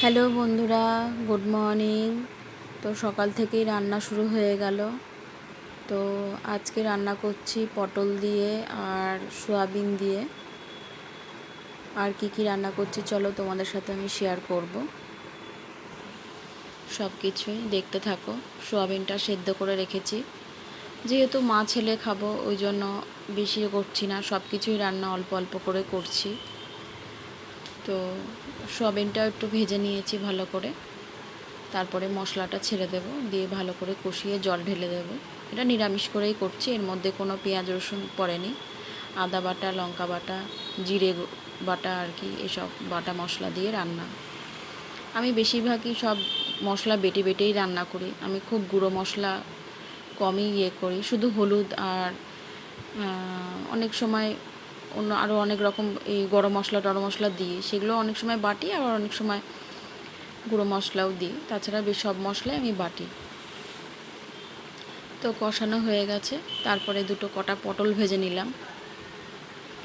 Hello বন্ধুরা, good morning. তো সকাল থেকেই রান্না শুরু হয়ে গেল। তো আজকে রান্না করছি পটল দিয়ে আর সোয়াবিন দিয়ে। আর কি কি রান্না করছি চলো তোমাদের সাথে আমি শেয়ার করব। সব কিছুই দেখতে থাকো। সোয়াবিনটা সেদ্ধ করে রেখেছি। যেহেতু মা ছেলে খাব, ওই জন্য বেশি করছি না। সব কিছুই রান্না অল্প অল্প করে করছি। তো সোয়াবিনটা একটু ভেজে নিয়েছি ভালো করে। তারপরে মশলাটা ছেড়ে দেব, দিয়ে ভালো করে কষিয়ে জল ঢেলে দেব। এটা নিরামিষ করেই করছি, এর মধ্যে কোনো পেঁয়াজ রসুন পড়েনি। আদা বাটা, লঙ্কা বাটা, জিরে বাটা আর কি, এসব বাটা মশলা দিয়ে রান্না। আমি বেশিরভাগই সব মশলা বেটে বেটেই রান্না করি। আমি খুব গুঁড়ো মশলা কমই ইয়ে করি। শুধু হলুদ আর অনেক সময় অন্য আরও অনেক রকম এই গরম মশলা, টরম মশলা দিই। সেগুলো অনেক সময় বাটি, আবার অনেক সময় গুঁড়ো মশলাও দিই। তাছাড়া বেশ সব মশলাই আমি বাটি। তো কষানো হয়ে গেছে। তারপরে দুটো কটা পটল ভেজে নিলাম।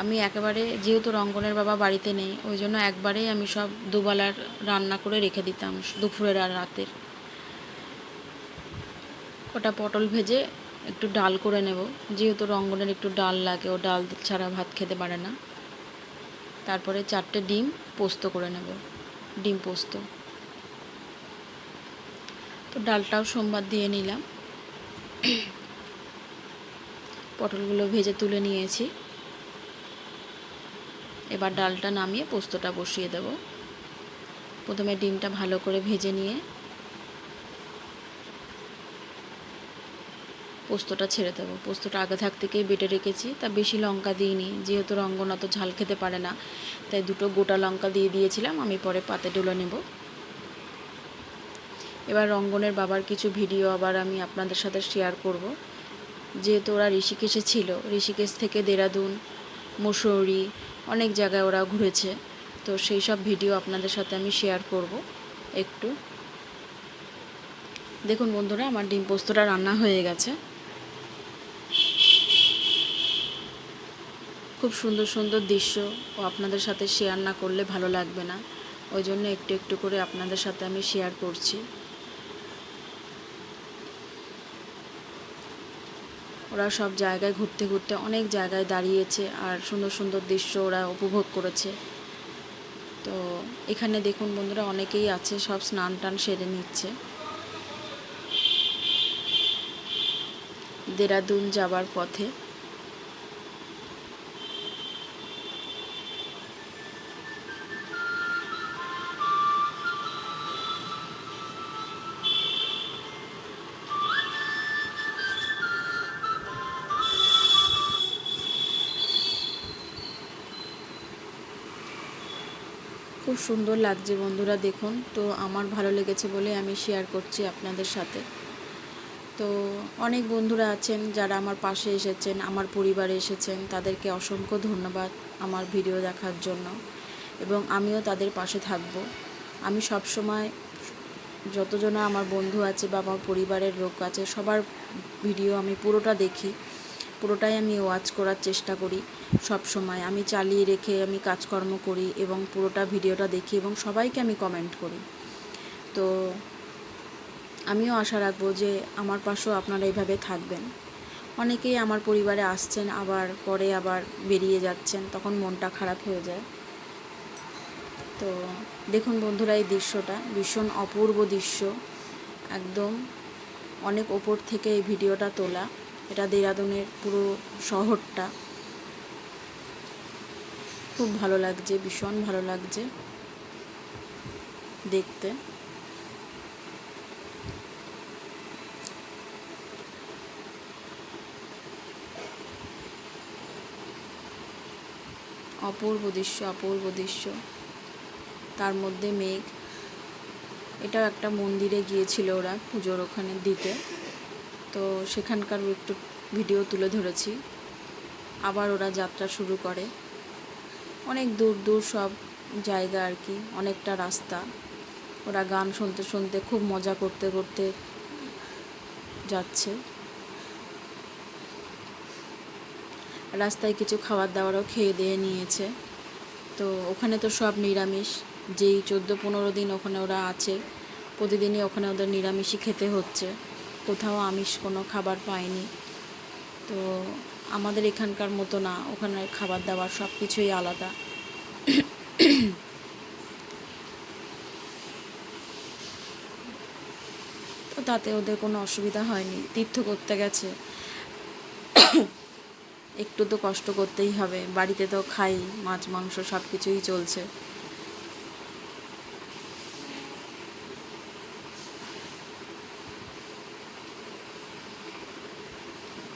আমি একেবারে, যেহেতু রঙ্গনের বাবা বাড়িতে নেই, ওই জন্য একবারেই আমি সব দুবেলার রান্না করে রেখে দিতাম, দুপুরের আর রাতের। কটা পটল ভেজে একটু ডাল করে নেব। যেহেতু রঙ্গনের একটু ডাল লাগে, ও ডাল ছাড়া ভাত খেতে পারে না। তারপরে চারটে ডিম পোস্ত করে নেব, ডিম পোস্ত। তো ডালটাও সোমবার দিয়ে নিলাম। পটলগুলো ভেজে তুলে নিয়েছি। এবার ডালটা নামিয়ে পোস্তটা বসিয়ে দেব। প্রথমে ডিমটা ভালো করে ভেজে নিয়ে পোস্তটা ছেড়ে দেবো। পোস্তটা আগে থাক থেকেই বেটে রেখেছি। তা বেশি লঙ্কা দিইনি। যেহেতু রঙ্গন অত ঝাল খেতে পারে না, তাই দুটো গোটা লঙ্কা দিয়ে দিয়েছিলাম। আমি পরে পাতে ডুলে নেব। এবার রঙ্গনের বাবার কিছু ভিডিও আবার আমি আপনাদের সাথে শেয়ার করব। যেহেতু ওরা ঋষিকেশে ছিল, ঋষিকেশ থেকে দেরাদুন, মুসৌরি, অনেক জায়গায় ওরা ঘুরেছে। তো সেই সব ভিডিও আপনাদের সাথে আমি শেয়ার করব একটু। দেখুন বন্ধুরা, আমার ডিম পোস্তটা রান্না হয়ে গেছে। খুব সুন্দর সুন্দর দৃশ্য। ও আপনাদের সাথে শেয়ার না করলে ভালো লাগবে না। ওই জন্য একটু একটু করে আপনাদের সাথে আমি শেয়ার করছি। ওরা সব জায়গায় ঘুরতে ঘুরতে অনেক জায়গায় দাঁড়িয়েছে আর সুন্দর সুন্দর দৃশ্য ওরা উপভোগ করেছে। তো এখানে দেখুন বন্ধুরা, অনেকেই আছে, সব স্নান টান সেরে নিচ্ছে। দেরাদুন যাবার পথে। খুব সুন্দর লাগছে বন্ধুরা, দেখুন। তো আমার ভালো লেগেছে বলে আমি শেয়ার করছি আপনাদের সাথে। তো অনেক বন্ধুরা আছেন যারা আমার পাশে এসেছেন, আমার পরিবারে এসেছেন, তাদেরকে অসংখ্য ধন্যবাদ আমার ভিডিও দেখার জন্য। এবং আমিও তাদের পাশে থাকব। আমি সব সময় যতজনা আমার বন্ধু আছে বা আমার পরিবারের লোক আছে, সবার ভিডিও আমি পুরোটা দেখি। পুরোটাই আমি ওয়াচ করার চেষ্টা করি সব সময়। আমি চালিয়ে রেখে আমি কাজকর্ম করি এবং পুরোটা ভিডিওটা দেখি এবং সবাইকে আমি কমেন্ট করি। তো আমিও আশা রাখব যে আমার পাশেও আপনারা এইভাবে থাকবেন। অনেকেই আমার পরিবারে আসছেন, আবার পরে আবার বেরিয়ে যাচ্ছেন, তখন মনটা খারাপ হয়ে যায়। তো দেখুন বন্ধুরা, এই দৃশ্যটা ভীষণ অপূর্ব দৃশ্য। একদম অনেক ওপর থেকে এই ভিডিওটা তোলা। এটা দেরাদুনের পুরো শহরটা। খুব ভালো লাগছে, ভীষণ ভালো লাগছে দেখতে। অপূর্ব দৃশ্য অপূর্ব দৃশ্য। তার মধ্যে মেঘ। এটাও একটা মন্দিরে গিয়েছিল ওরা পুজোর ওখানে দিতে। তো সেখানকার একটু ভিডিও তুলে ধরেছি। আবার ওরা যাত্রা শুরু করে। অনেক দূর দূর সব জায়গা আর কি, অনেকটা রাস্তা। ওরা গান শুনতে শুনতে খুব মজা করতে করতে যাচ্ছে। রাস্তায় কিছু খাবার দাবারও খেয়ে দিয়ে নিয়েছে। তো ওখানে তো সব নিরামিষ। যেই চোদ্দ পনেরো দিন ওখানে ওরা আছে, প্রতিদিনই ওখানে ওদের নিরামিষই খেতে হচ্ছে। কোথাও আমিষ কোনো খাবার পায়নি তো আমাদের এখানকার মতো না ওখানে খাবার দাবার সব কিছুই আলাদা। তো তাতে ওদের কোনো অসুবিধা হয়নি। তীর্থ করতে গেছে। একটু তো কষ্ট করতেই হবে। বাড়িতে তো খাই, মাছ, মাংস সব কিছুই চলছে।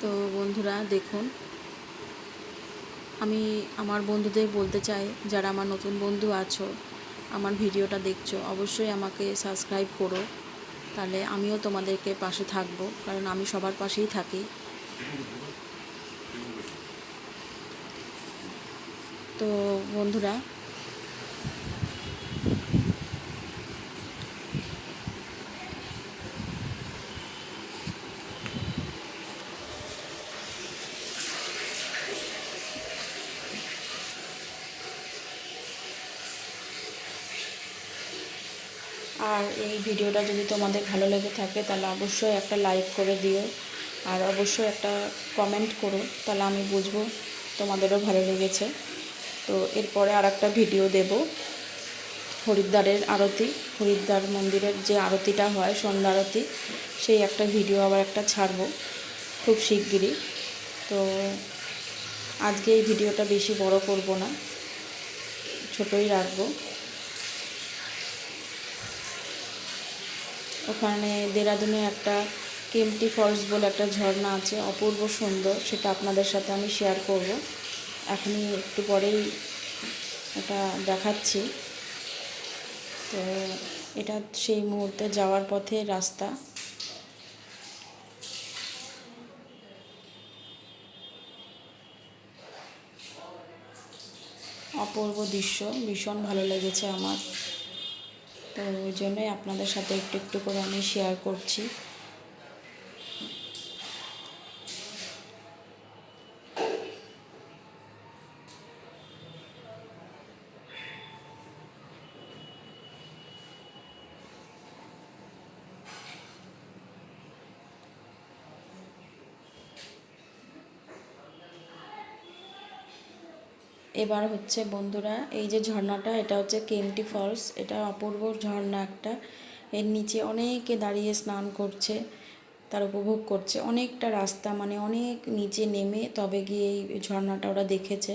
তো বন্ধুরা, দেখুন। আমি আমার বন্ধুদের বলতে চাই, যারা আমার নতুন বন্ধু আছো, আমার ভিডিওটা দেখছ, অবশ্যই আমাকে সাবস্ক্রাইব করো। তাহলে আমিও তোমাদেরকে পাশে থাকব, কারণ আমি সবার পাশেই থাকি। তো বন্ধুরা আর এই ভিডিওটা যদি তোমাদের ভালো লেগে থাকে, তাহলে অবশ্যই একটা লাইক করে দিও। আর অবশ্যই একটা কমেন্ট করো, তাহলে আমি বুঝব তোমাদেরও ভালো লেগেছে। তো এরপরে আর একটা ভিডিও দেব, হরিদ্বারের আরতি। হরিদ্বার মন্দিরের যে আরতিটা হয়, সন্ধ্যা আরতি, সেই একটা ভিডিও আবার একটা ছাড়বো, খুব শিগগিরই। তো আজকে এই ভিডিওটা বেশি বড় করব না, ছোটই রাখব। ওখানে দেরাদুনে একটা কেমটি ফলস বলে একটা ঝর্ণা আছে, অপূর্ব সুন্দর, সেটা আপনাদের সাথে আমি শেয়ার করব। এখনই একটু পরেই এটা দেখাচ্ছি। তো এটা সেই মুহূর্তে যাওয়ার পথে রাস্তা। অপূর্ব দৃশ্য, ভীষণ ভালো লেগেছে আমার। তো ওই জন্যই আপনাদের সাথে একটু একটু করে আমি শেয়ার করছি। এবার হচ্ছে বন্ধুরা, এই যে ঝর্ণাটা, এটা হচ্ছে কেমটি ফলস, এটা অপূর্ব ঝর্ণা একটা। এর নিচে অনেকে দাঁড়িয়ে স্নান করছে, তার উপভোগ করছে। অনেকটা রাস্তা মানে অনেক নিচে নেমে তবে গিয়ে এই ঝর্ণাটা ওরা দেখেছে।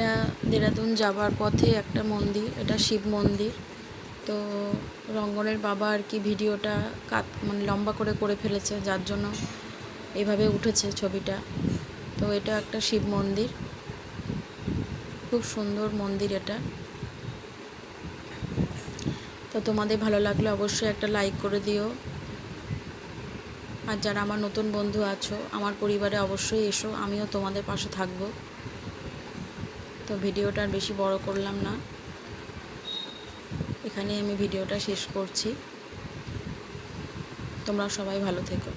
এটা দেরাদুন যাবার পথে একটা মন্দির, এটা শিব মন্দির। তো রঙ্গনের বাবা আর কি ভিডিওটা কাত মানে লম্বা করে করে ফেলেছে, যার জন্য এভাবে উঠেছে ছবিটা। তো এটা একটা শিব মন্দির। খুব সুন্দর মন্দির এটা। তো তোমাদের ভালো লাগলে অবশ্যই একটা লাইক করে দিও। আর যারা আমার নতুন বন্ধু আছো, আমার পরিবারে অবশ্যই এসো, আমিও তোমাদের পাশে থাকব। তো ভিডিওটা আর বেশি বড় করলাম না। এখানে আমি ভিডিওটা শেষ করছি। তোমরা সবাই ভালো থেকো।